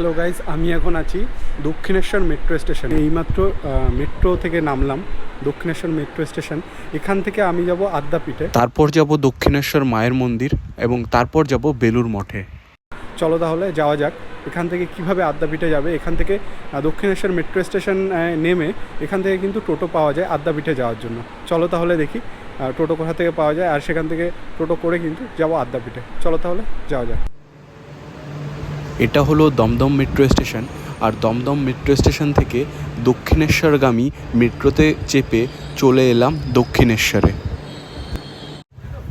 Hello guys আমি এখন আছি দক্ষিণেশ্বর মেট্রো স্টেশনে এইমাত্র মেট্রো থেকে নামলাম দক্ষিণেশ্বর মেট্রো স্টেশন এখান থেকে আমি যাব আদ্যাপীঠে। তারপর যাব দক্ষিণেশ্বর মায়ের মন্দির এবং তারপর যাব বেলুর মঠে। চলো তাহলে যাওয়া যাক। এখান থেকে কীভাবে আদ্যাপীঠে যাবে? এখান থেকে দক্ষিণেশ্বর মেট্রো স্টেশন নেমে এখান থেকে কিন্তু টোটো পাওয়া যায় আদ্যাপীঠে যাওয়ার জন্য। চলো তাহলে দেখি টোটো কোথা থেকে পাওয়া যায়? আর সেখান থেকে টোটো করে কিন্তু যাব আদ্যাপীঠে। চলো তাহলে যাওয়া যাক। এটা হলো দমদম মেট্রো স্টেশন। আর দমদম মেট্রো স্টেশন থেকে দক্ষিণেশ্বরগামী মেট্রোতে চেপে চলে এলাম দক্ষিণেশ্বরে।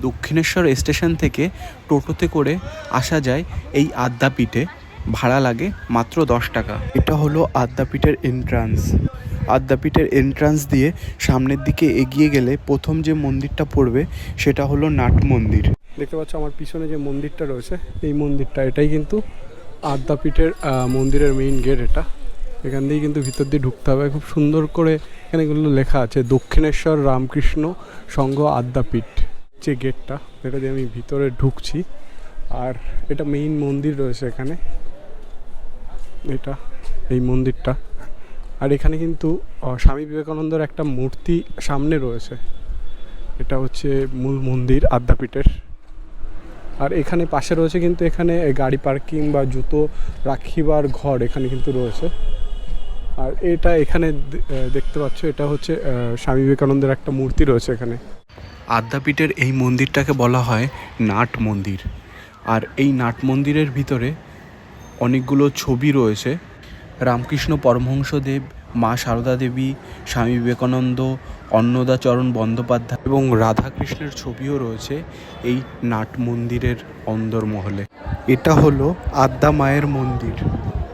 দক্ষিণেশ্বর স্টেশন থেকে টোটোতে করে আসা যায় এই আদ্যাপীঠে। ভাড়া লাগে মাত্র দশ টাকা। এটা হলো আদ্যাপীঠের এন্ট্রান্স আদ্যাপীঠের এন্ট্রান্স দিয়ে সামনের দিকে এগিয়ে গেলে প্রথম যে মন্দিরটা পড়বে সেটা হলো নাট মন্দির। দেখতে পাচ্ছ আমার পিছনে যে মন্দিরটা রয়েছে, এই মন্দিরটা, এটাই কিন্তু আদ্যাপীঠের মন্দিরের মেইন গেট এটা। এখান দিয়ে কিন্তু ভিতর দিয়ে ঢুকতে হবে। খুব সুন্দর করে এখানে এগুলো লেখা আছে, দক্ষিণেশ্বর রামকৃষ্ণ সংঘ আদ্যাপীঠ। যে গেটটা এটা দিয়ে আমি ভিতরে ঢুকছি। আর এটা মেইন মন্দির রয়েছে এখানে। এটা, এই মন্দিরটা। আর এখানে কিন্তু স্বামী বিবেকানন্দের একটা মূর্তি সামনে রয়েছে। এটা হচ্ছে মূল মন্দির আদ্যাপীঠের। আর এখানে পাশে রয়েছে কিন্তু এখানে গাড়ি পার্কিং বা জুতো রাখিবার ঘর এখানে কিন্তু রয়েছে। আর এটা এখানে দেখতে পাচ্ছ এটা হচ্ছে স্বামী বিবেকানন্দের একটা মূর্তি রয়েছে এখানে। আদ্যাপীঠের এই মন্দিরটাকে বলা হয় নাট মন্দির। আর এই নাট মন্দিরের ভিতরে অনেকগুলো ছবি রয়েছে। রামকৃষ্ণ পরমহংসদেব, মা সারদা দেবী স্বামী বিবেকানন্দ অন্নদাচরণ বন্দ্যোপাধ্যায় এবং রাধাকৃষ্ণের ছবিও রয়েছে এই নাট মন্দিরের অন্দরমহলে এটা হলো আদ্যা মায়ের মন্দির।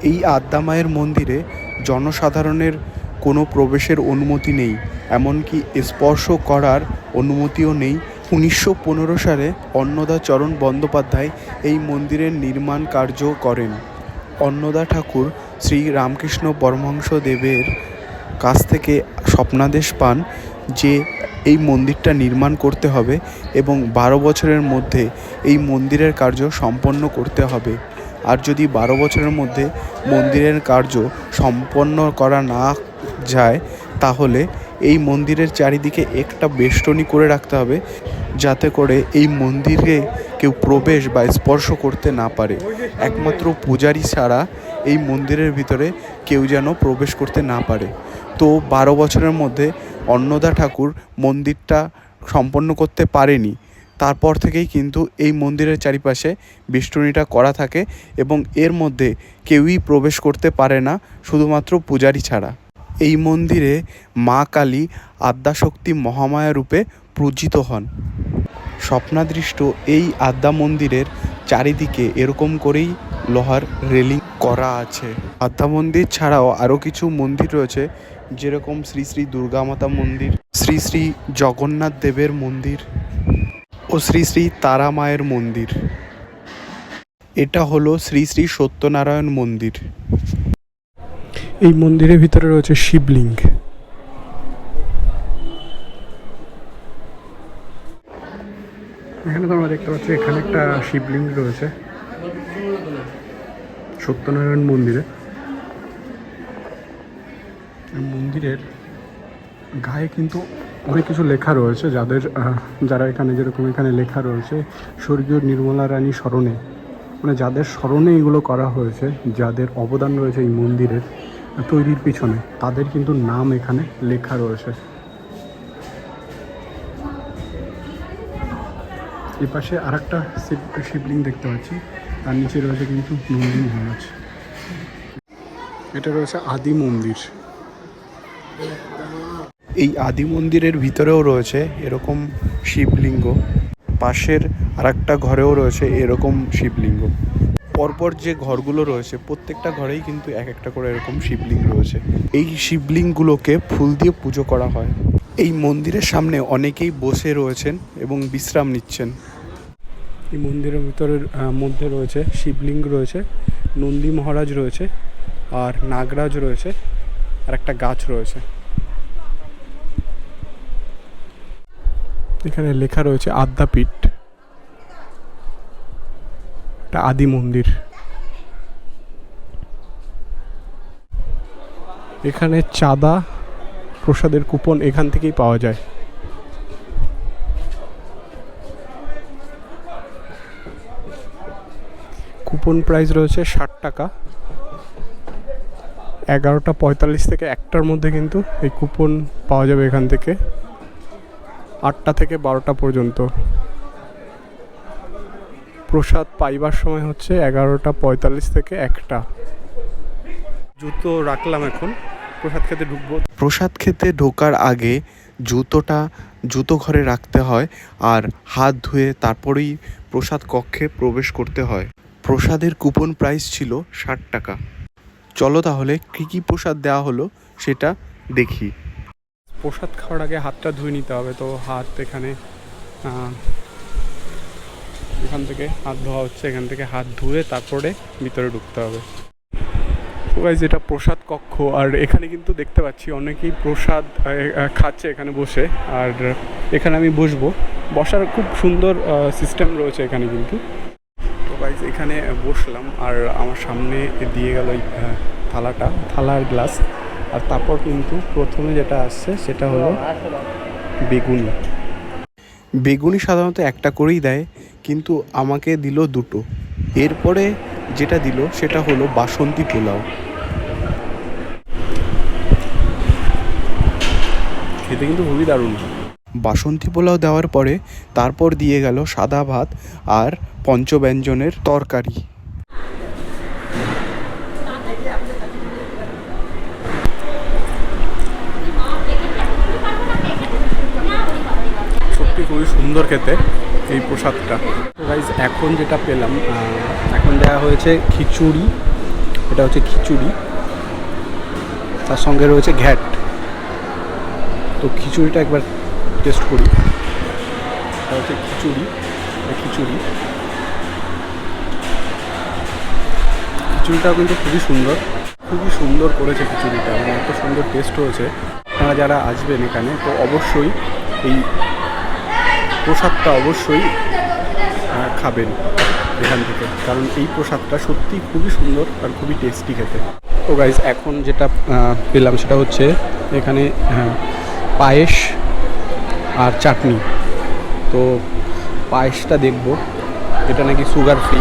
এই আদ্যা মায়ের মন্দিরে জনসাধারণের কোনো প্রবেশের অনুমতি নেই, এমনকি স্পর্শ করার অনুমতিও নেই। উনিশশো পনেরো সালে অন্নদাচরণ বন্দ্যোপাধ্যায় এই মন্দিরের নির্মাণ কার্য করেন। অন্নদা ঠাকুর শ্রী রামকৃষ্ণ পরমহংস দেবের কাছ থেকে স্বপ্নাদেশ পান যে এই মন্দিরটা নির্মাণ করতে হবে এবং বারো বছরের মধ্যে এই মন্দিরের কার্য সম্পন্ন করতে হবে। আর যদি বারো বছরের মধ্যে মন্দিরের কার্য সম্পন্ন করা না যায়, তাহলে এই মন্দিরের চারিদিকে একটা বেষ্টনী করে রাখতে হবে যাতে করে এই মন্দিরে কেউ প্রবেশ বা স্পর্শ করতে না পারে। একমাত্র পূজারি ছাড়া এই মন্দিরের ভিতরে কেউ যেন প্রবেশ করতে না পারে। তো বারো বছরের মধ্যে অন্নদা ঠাকুর মন্দিরটা সম্পন্ন করতে পারেনি। তারপর থেকেই কিন্তু এই মন্দিরের চারিপাশে বেষ্টনীটা করা থাকে এবং এর মধ্যে কেউই প্রবেশ করতে পারে না, শুধুমাত্র পূজারি ছাড়া। এই মন্দিরে মা কালী আদ্যাশক্তি মহামায়া রূপে পূজিত হন। স্বপ্নাদৃষ্ট এই আদ্যা মন্দিরের চারিদিকে এরকম করেই লোহার রেলিং করা আছে। আদ্যা মন্দির ছাড়াও আরও কিছু মন্দির রয়েছে যেরকম শ্রী শ্রী দুর্গা মাতা মন্দির শ্রী শ্রী জগন্নাথ দেবের মন্দির ও শ্রী শ্রী তারা মায়ের মন্দির। এটা হলো শ্রী শ্রী সত্যনারায়ণ মন্দির। এই মন্দিরের ভিতরে রয়েছে শিবলিঙ্গ। এখানে তোমরা দেখতে পাচ্ছ এখানে একটা শিবলিঙ্গ রয়েছে। সত্যনারায়ণ মন্দিরে। মন্দিরের গায়ে কিন্তু অনেক কিছু লেখা রয়েছে, যাদের যারা এখানে যেরকম এখানে লেখা রয়েছে, স্বর্গীয় নির্মলা রানী স্মরণে। মানে যাদের স্মরণে এগুলো করা হয়েছে, যাদের অবদান রয়েছে এই মন্দিরের তৈরির পিছনে, তাদের কিন্তু নাম এখানে লেখা রয়েছে। এই পাশে আর একটা শিব, শিবলিঙ্গ দেখতে পাচ্ছি, তার নিচে রয়েছে কিন্তু নন্দী মহারাজ। এটা রয়েছে আদি মন্দির। এই আদি মন্দিরের ভিতরেও রয়েছে এরকম শিবলিঙ্গ। পাশের আরেকটা ঘরেও রয়েছে এরকম শিবলিঙ্গ। পরপর যে ঘরগুলো রয়েছে, প্রত্যেকটা ঘরেই কিন্তু এক একটা করে এরকম শিবলিঙ্গ রয়েছে। এই শিবলিঙ্গগুলোকে ফুল দিয়ে পুজো করা হয়। এই মন্দিরের সামনে অনেকেই বসে রয়েছেন এবং বিশ্রাম নিচ্ছেন। এই মন্দিরের ভিতরের মধ্যে রয়েছে শিবলিঙ্গ রয়েছে, নন্দী মহারাজ রয়েছে, আর নাগরাজ রয়েছে। আর একটা গাছ রয়েছে। এখানে লেখা রয়েছে আদ্যাপীঠ। একটা আদি মন্দির। এখানে চাঁদা প্রসাদের কুপন এখান থেকেই পাওয়া যায়। কুপন প্রাইস রয়েছে ষাট টাকা। এগারোটা পঁয়তাল্লিশ থেকে একটার মধ্যে কিন্তু এই কুপন পাওয়া যাবে এখান থেকে। আটটা থেকে বারোটা পর্যন্ত। প্রসাদ পাইবার সময় হচ্ছে এগারোটা পঁয়তাল্লিশ থেকে একটা। জুতো রাখলাম এখন। প্রসাদ খেতে ঢুকবো। প্রসাদ খেতে ঢোকার আগে জুতোটা জুতো ঘরে রাখতে হয় আর হাত ধুয়ে তারপরেই প্রসাদ কক্ষে প্রবেশ করতে হয়। প্রসাদের কুপন প্রাইস ছিল ষাট টাকা। চলো তাহলে কী কী প্রসাদ দেওয়া হলো সেটা দেখি। প্রসাদ খাওয়ার আগে হাতটা ধুয়ে নিতে হবে তো হাত এখানে এখান থেকে হাত ধোয়া হচ্ছে এখান থেকে হাত ধুয়ে তারপরে ভিতরে ঢুকতে হবে। guys, এটা প্রসাদ কক্ষ আর এখানে কিন্তু দেখতে পাচ্ছি অনেকেই প্রসাদ খাচ্ছে এখানে বসে আর এখানে আমি বসবো। বসার খুব সুন্দর সিস্টেম রয়েছে এখানে কিন্তু। এখানে বসলাম আর আমার সামনে দিয়ে গেল থালাটা, থালার গ্লাস। আর তারপর কিন্তু প্রথমে যেটা আসছে সেটা হলো বেগুনি। বেগুনি সাধারণত একটা করেই দেয়, কিন্তু আমাকে দিল দুটো। এরপরে যেটা দিল সেটা হলো বাসন্তী পোলাও। খেতে কিন্তু খুবই দারুণ। বাসন্তী পোলাও দেওয়ার পরে তারপর দিয়ে গেল সাদা ভাত আর পঞ্চব্যঞ্জনের তরকারি। সত্যি খুবই সুন্দর খেতে এই প্রসাদটা। গাইজ এখন যেটা পেলাম এখন দেওয়া হয়েছে খিচুড়ি। এটা হচ্ছে খিচুড়ি। তার সঙ্গে রয়েছে ঘ্যাট। তো খিচুড়িটা একবার টেস্ট করি। এটা হচ্ছে খিচুড়ি খিচুড়ি। খিচুড়িটাও কিন্তু খুবই সুন্দর। খুবই সুন্দর করেছে খিচুড়িটা মানে এত সুন্দর টেস্ট হয়েছে। আপনারা যারা আসবেন এখানে, তো অবশ্যই এই প্রসাদটা অবশ্যই খাবেন এখান থেকে। কারণ এই প্রসাদটা সত্যি খুবই সুন্দর আর খুবই টেস্টি খেতে। তো গাইজ এখন যেটা পেলাম সেটা হচ্ছে এখানে পায়েস আর চাটনি। তো পায়েসটা দেখব। এটা নাকি সুগার ফ্রি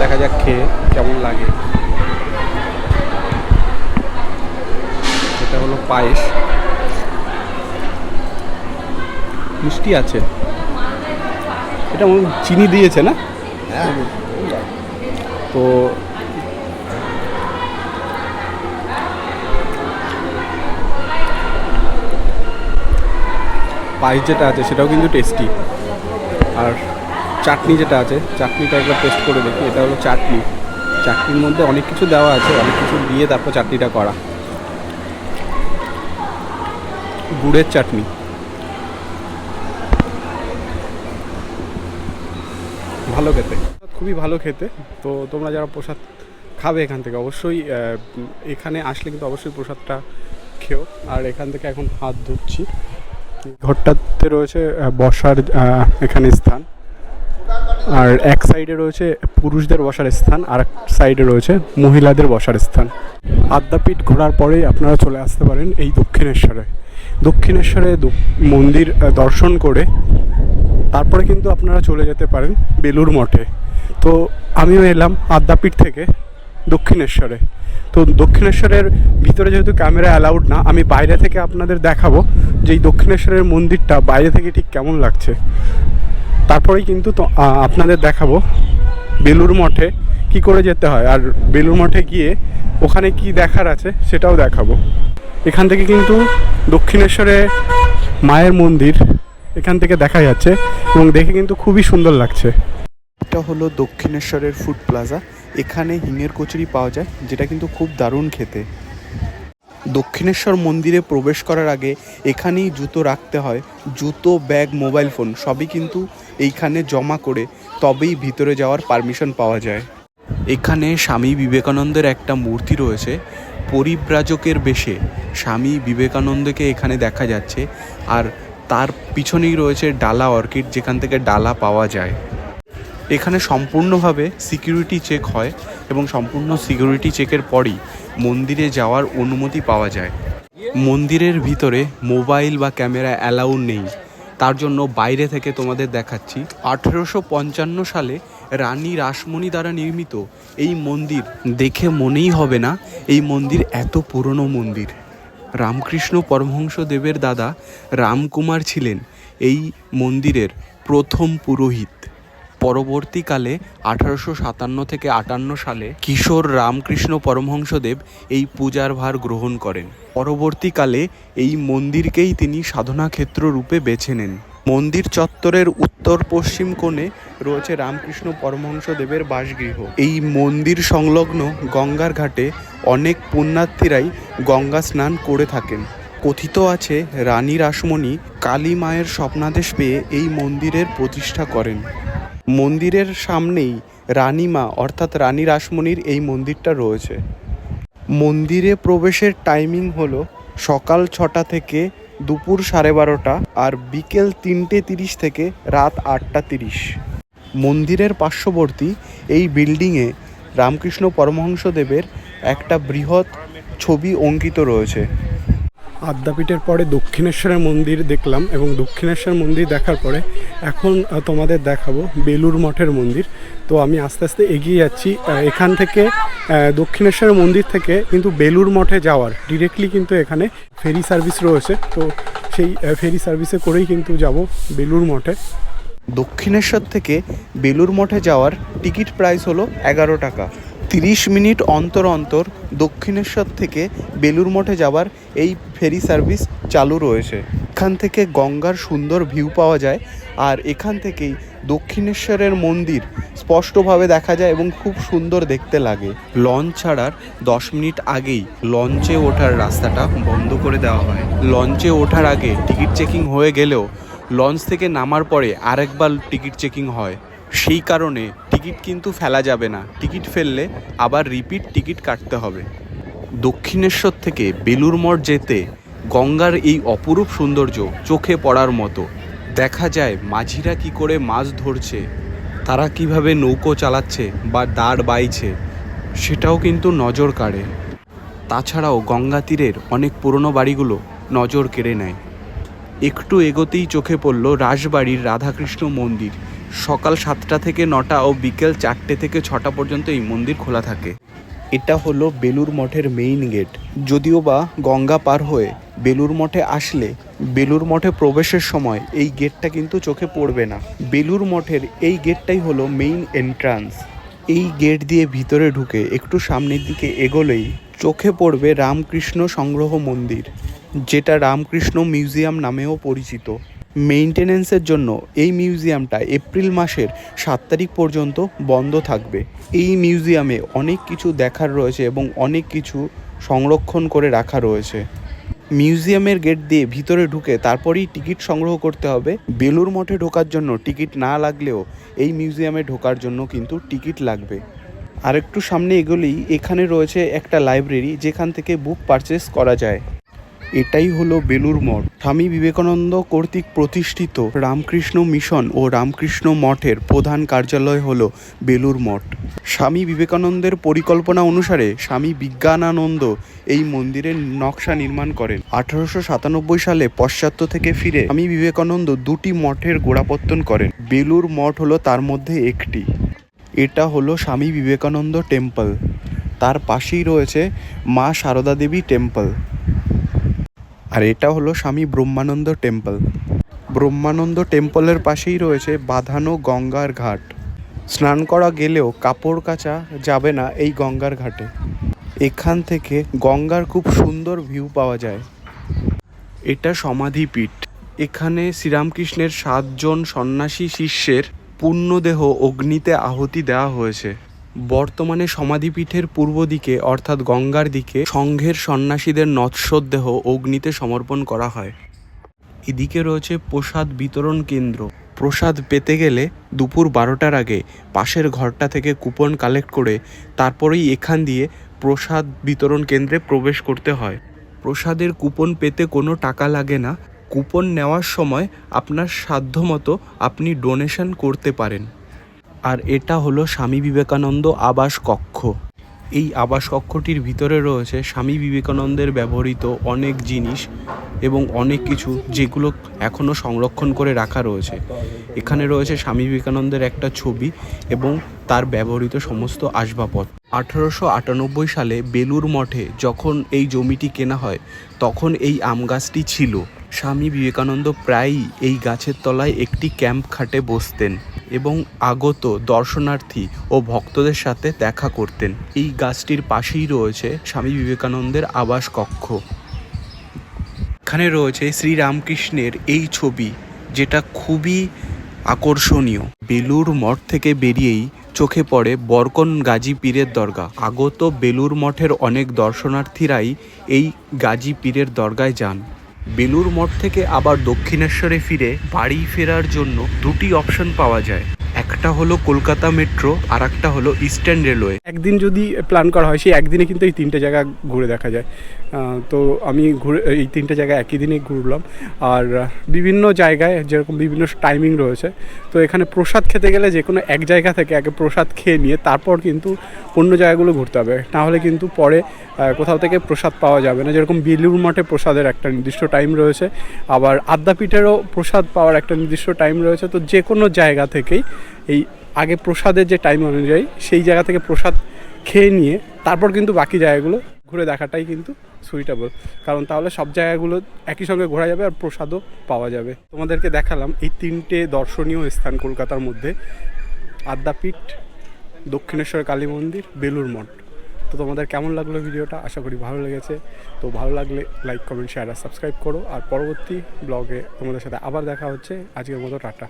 দেখা যাক খেয়ে কেমন লাগে। এটা হলো পায়েস। মিষ্টি আছে। এটা চিনি দিয়েছে না? তো পায়েস যেটা আছে সেটাও কিন্তু টেস্টি আর চাটনি যেটা আছে, চাটনিটা একবার টেস্ট করে দেখি। এটা হলো চাটনি। চাটনির মধ্যে অনেক কিছু দেওয়া আছে, অনেক কিছু দিয়ে তারপর চাটনিটা করা। গুড়ের চাটনি। ভালো খেতে। খুবই ভালো খেতে। তো তোমরা যারা প্রসাদ খাবে এখান থেকে অবশ্যই এখানে আসলে কিন্তু অবশ্যই প্রসাদটা খেও। আর এখান থেকে এখন হাত ধুচ্ছি। ঘরটাতে রয়েছে বসার এখানে স্থান। আর এক সাইডে রয়েছে পুরুষদের বসার স্থান, আর এক সাইডে রয়েছে মহিলাদের বসার স্থান। আদ্যাপীঠ ঘোরার পরেই আপনারা চলে আসতে পারেন এই দক্ষিণেশ্বরে। দক্ষিণেশ্বরে মন্দির দর্শন করে তারপরে কিন্তু আপনারা চলে যেতে পারেন বেলুর মঠে। তো আমিও এলাম আদ্যাপীঠ থেকে। দক্ষিণেশ্বরে। তো দক্ষিণেশ্বরের ভিতরে যেহেতু ক্যামেরা অ্যালাউড না, আমি বাইরে থেকে আপনাদের দেখাবো যে এই দক্ষিণেশ্বরের মন্দিরটা বাইরে থেকে ঠিক কেমন লাগছে। তারপরেই কিন্তু তো আপনাদের দেখাবো বেলুর মঠে কি করে যেতে হয়। আর বেলুর মঠে গিয়ে ওখানে কি দেখার আছে সেটাও দেখাবো। এখান থেকে কিন্তু দক্ষিণেশ্বরে মায়ের মন্দির এখান থেকে দেখা যাচ্ছে এবং দেখে কিন্তু খুবই সুন্দর লাগছে। এটা হলো দক্ষিণেশ্বরের ফুড প্লাজা। এখানে হিঙের কচুরি পাওয়া যায়, যেটা কিন্তু খুব দারুণ খেতে। দক্ষিণেশ্বর মন্দিরে প্রবেশ করার আগে এখানেই জুতো রাখতে হয়। জুতো, ব্যাগ, মোবাইল ফোন সবই কিন্তু এইখানে জমা করে তবেই ভিতরে যাওয়ার পারমিশন পাওয়া যায়। এখানে স্বামী বিবেকানন্দের একটা মূর্তি রয়েছে, পরিব্রাজকের বেশে। স্বামী বিবেকানন্দকে এখানে দেখা যাচ্ছে, আর তার পিছনেই রয়েছে ডালা অর্কিড, যেখান থেকে ডালা পাওয়া যায়। এখানে সম্পূর্ণভাবে সিকিউরিটি চেক হয় এবং সম্পূর্ণ সিকিউরিটি চেকের পরই মন্দিরে যাওয়ার অনুমতি পাওয়া যায়। মন্দিরের ভিতরে মোবাইল বা ক্যামেরা অ্যালাউ নেই। তার জন্য বাইরে থেকে তোমাদের দেখাচ্ছি, আঠেরোশো পঞ্চান্ন সালে রানী রাসমণি দ্বারা নির্মিত এই মন্দির দেখে মনেই হবে না এই মন্দির এত পুরনো মন্দির। রামকৃষ্ণ পরমহংস দেবের দাদা রামকুমার ছিলেন এই মন্দিরের প্রথম পুরোহিত। পরবর্তীকালে আঠারোশো সাতান্ন থেকে আটান্ন সালে কিশোর রামকৃষ্ণ পরমহংসদেব এই পূজার ভার গ্রহণ করেন। পরবর্তীকালে এই মন্দিরকেই তিনি সাধনা ক্ষেত্র রূপে বেছে নেন। মন্দির চত্বরের উত্তর পশ্চিম কোণে রয়েছে রামকৃষ্ণ পরমহংসদেবের বাসগৃহ। এই মন্দির সংলগ্ন গঙ্গার ঘাটে অনেক পুণ্যার্থীরাই গঙ্গা স্নান করে থাকেন। কথিত আছে, রানী রাসমণি কালী মায়ের স্বপ্নাদেশ পেয়ে এই মন্দিরের প্রতিষ্ঠা করেন। মন্দিরের সামনেই রানীমা, অর্থাৎ রানী রাসমণির এই মন্দিরটা রয়েছে। মন্দিরে প্রবেশের টাইমিং হলো সকাল ছটা থেকে দুপুর সাড়ে বারোটা আর বিকেল তিনটে তিরিশ থেকে রাত আটটা তিরিশ। মন্দিরের পার্শ্ববর্তী এই বিল্ডিংয়ে রামকৃষ্ণ পরমহংসদেবের একটা বৃহৎ ছবি অঙ্কিত রয়েছে। আদ্যাপীঠের পরে দক্ষিণেশ্বরের মন্দির দেখলাম এবং দক্ষিণেশ্বর মন্দির দেখার পরে এখন তোমাদের দেখাবো বেলুর মঠের মন্দির। তো আমি আস্তে আস্তে এগিয়ে যাচ্ছি এখান থেকে দক্ষিণেশ্বর মন্দির থেকে কিন্তু বেলুর মঠে যাওয়ার। ডিরেক্টলি কিন্তু এখানে ফেরি সার্ভিস রয়েছে। তো সেই ফেরি সার্ভিসে করেই কিন্তু যাব বেলুর মঠে। দক্ষিণেশ্বর থেকে বেলুর মঠে যাওয়ার টিকিট প্রাইস হলো এগারো টাকা। তিরিশ মিনিট অন্তর অন্তর দক্ষিণেশ্বর থেকে বেলুর মঠে যাওয়ার এই ফেরি সার্ভিস চালু রয়েছে। এখান থেকে গঙ্গার সুন্দর ভিউ পাওয়া যায় আর এখান থেকেই দক্ষিণেশ্বরের মন্দির স্পষ্টভাবে দেখা যায় এবং খুব সুন্দর দেখতে লাগে। লঞ্চ ছাড়ার দশ মিনিট আগেই লঞ্চে ওঠার রাস্তাটা বন্ধ করে দেওয়া হয়। লঞ্চে ওঠার আগে টিকিট চেকিং হয়ে গেলেও লঞ্চ থেকে নামার পরে আরেকবার টিকিট চেকিং হয়। সেই কারণে টিকিট কিন্তু ফেলা যাবে না। টিকিট ফেললে আবার রিপিট টিকিট কাটতে হবে। দক্ষিণেশ্বর থেকে বেলুর মঠ যেতে গঙ্গার এই অপরূপ সৌন্দর্য চোখে পড়ার মতো। দেখা যায় মাঝিরা কি করে মাছ ধরছে, তারা কীভাবে নৌকো চালাচ্ছে বা দাঁড় বাইছে, সেটাও কিন্তু নজর কাড়ে। তাছাড়াও গঙ্গা তীরের অনেক পুরনো বাড়িগুলো নজর কেড়ে নেয়। একটু এগোতেই চোখে পড়ল রাজবাড়ির রাধাকৃষ্ণ মন্দির। সকাল সাতটা থেকে নটা ও বিকেল চারটে থেকে ছটা পর্যন্ত এই মন্দির খোলা থাকে। এটা হলো বেলুর মঠের মেইন গেট যদিও বা গঙ্গা পার হয়ে বেলুর মঠে আসলে বেলুর মঠে প্রবেশের সময় এই গেটটা কিন্তু চোখে পড়বে না। বেলুর মঠের এই গেটটাই হলো মেইন এন্ট্রান্স এই গেট দিয়ে ভিতরে ঢুকে একটু সামনের দিকে এগোলেই চোখে পড়বে রামকৃষ্ণ সংগ্রহ মন্দির, যেটা রামকৃষ্ণ মিউজিয়াম নামেও পরিচিত। মেইনটেনেন্সের জন্য এই মিউজিয়ামটা এপ্রিল মাসের সাত তারিখ পর্যন্ত বন্ধ থাকবে। এই মিউজিয়ামে অনেক কিছু দেখার রয়েছে এবং অনেক কিছু সংরক্ষণ করে রাখা রয়েছে। মিউজিয়ামের গেট দিয়ে ভিতরে ঢুকে তারপরেই টিকিট সংগ্রহ করতে হবে। বেলুর মঠে ঢোকার জন্য টিকিট না লাগলেও এই মিউজিয়ামে ঢোকার জন্য কিন্তু টিকিট লাগবে। আরেকটু সামনে এগোলেই এখানে রয়েছে একটা লাইব্রেরি যেখান থেকে বুক পারচেস করা যায়। এটাই হলো বেলুর মঠ। স্বামী বিবেকানন্দ কর্তৃক প্রতিষ্ঠিত রামকৃষ্ণ মিশন ও রামকৃষ্ণ মঠের প্রধান কার্যালয় হলো বেলুর মঠ। স্বামী বিবেকানন্দের পরিকল্পনা অনুসারে স্বামী বিজ্ঞানানন্দ এই মন্দিরের নকশা নির্মাণ করেন। আঠারোশো সাতানব্বই সালে পশ্চাত্য থেকে ফিরে স্বামী বিবেকানন্দ দুটি মঠের গোড়াপত্তন করেন। বেলুর মঠ হলো তার মধ্যে একটি। এটা হলো স্বামী বিবেকানন্দ টেম্পল। তার পাশেই রয়েছে মা সারদা দেবী টেম্পল। আর এটা হলো স্বামী ব্রহ্মানন্দ টেম্পল। ব্রহ্মানন্দ টেম্পলের পাশেই রয়েছে বাঁধানো গঙ্গার ঘাট। স্নান করা গেলেও কাপড় কাচা যাবে না এই গঙ্গার ঘাটে। এখান থেকে গঙ্গার খুব সুন্দর ভিউ পাওয়া যায়। এটা সমাধিপীঠ। এখানে শ্রীরামকৃষ্ণের সাতজন সন্ন্যাসী শিষ্যের পুণ্যদেহ অগ্নিতে আহুতি দেওয়া হয়েছে। বর্তমানে সমাধিপীঠের পূর্ব দিকে, অর্থাৎ গঙ্গার দিকে, সংঘের সন্ন্যাসীদের নৎসদেহ অগ্নিতে সমর্পণ করা হয়। এদিকে রয়েছে প্রসাদ বিতরণ কেন্দ্র। প্রসাদ পেতে গেলে দুপুর বারোটার আগে পাশের ঘরটা থেকে কুপন কালেক্ট করে তারপরেই এখান দিয়ে প্রসাদ বিতরণ কেন্দ্রে প্রবেশ করতে হয়। প্রসাদের কুপন পেতে কোনো টাকা লাগে না। কুপন নেওয়ার সময় আপনার সাধ্যমতো আপনি ডোনেশন করতে পারেন। আর এটা হলো স্বামী বিবেকানন্দ আবাস কক্ষ। এই আবাস কক্ষটির ভিতরে রয়েছে স্বামী বিবেকানন্দের ব্যবহৃত অনেক জিনিস এবং অনেক কিছু যেগুলো এখনও সংরক্ষণ করে রাখা রয়েছে। এখানে রয়েছে স্বামী বিবেকানন্দের একটা ছবি এবং তার ব্যবহৃত সমস্ত আসবাবপত্র। আঠারোশো আটানব্বই সালে বেলুর মঠে যখন এই জমিটি কেনা হয়, তখন এই আম গাছটি ছিল। স্বামী বিবেকানন্দ প্রায়ই এই গাছের তলায় একটি ক্যাম্প খাটে বসতেন এবং আগত দর্শনার্থী ও ভক্তদের সাথে দেখা করতেন। এই গাছটির পাশেই রয়েছে স্বামী বিবেকানন্দের আবাস কক্ষ এখানে রয়েছে শ্রীরামকৃষ্ণের এই ছবি, যেটা খুবই আকর্ষণীয়। বেলুর মঠ থেকে বেরিয়েই চোখে পড়ে বরকন গাজী পীরের দরগা। আগত বেলুর মঠের অনেক দর্শনার্থীরাই এই গাজী পীরের দরগায় যান। বেলুর মঠ থেকে আবার দক্ষিণেশ্বরে ফিরে বাড়ি ফেরার জন্য দুটি অপশন পাওয়া যায়। একটা হলো কলকাতা মেট্রো আর একটা হলো ইস্টার্ন রেলওয়ে। একদিন যদি প্ল্যান করা হয়, সেই একদিনে কিন্তু এই তিনটে জায়গা ঘুরে দেখা যায়। তো আমি ঘুরে, এই তিনটে জায়গা একই দিনে ঘুরলাম। আর বিভিন্ন জায়গায় যেরকম বিভিন্ন টাইমিং রয়েছে, তো এখানে প্রসাদ খেতে গেলে যে কোনো এক জায়গা থেকে আগে প্রসাদ খেয়ে নিয়ে তারপর কিন্তু অন্য জায়গাগুলো ঘুরতে হবে। নাহলে কিন্তু পরে কোথাও থেকে প্রসাদ পাওয়া যাবে না। যেরকম বেলুর মঠে প্রসাদের একটা নির্দিষ্ট টাইম রয়েছে, আবার আদ্যাপীঠেরও প্রসাদ পাওয়ার একটা নির্দিষ্ট টাইম রয়েছে। তো যে কোনো জায়গা থেকেই এই আগে প্রসাদের যে টাইম অনুযায়ী সেই জায়গা থেকে প্রসাদ খেয়ে নিয়ে তারপর কিন্তু বাকি জায়গাগুলো ঘুরে দেখাটাই কিন্তু সুইটেবল কারণ তাহলে সব জায়গাগুলো একই সঙ্গে ঘোরা যাবে আর প্রসাদও পাওয়া যাবে। তোমাদেরকে দেখালাম এই তিনটে দর্শনীয় স্থান কলকাতার মধ্যে। আদ্যাপীঠ, দক্ষিণেশ্বর কালী মন্দির বেলুর মঠ। তো তোমাদের কেমন লাগল ভিডিওটা? আশা করি ভালো লেগেছে। তো ভালো লাগলে লাইক কমেন্ট শেয়ার আর সাবস্ক্রাইব করো। আর পরবর্তী ব্লগে তোমাদের সাথে আবার দেখা হচ্ছে। আজকের মতো টাটা।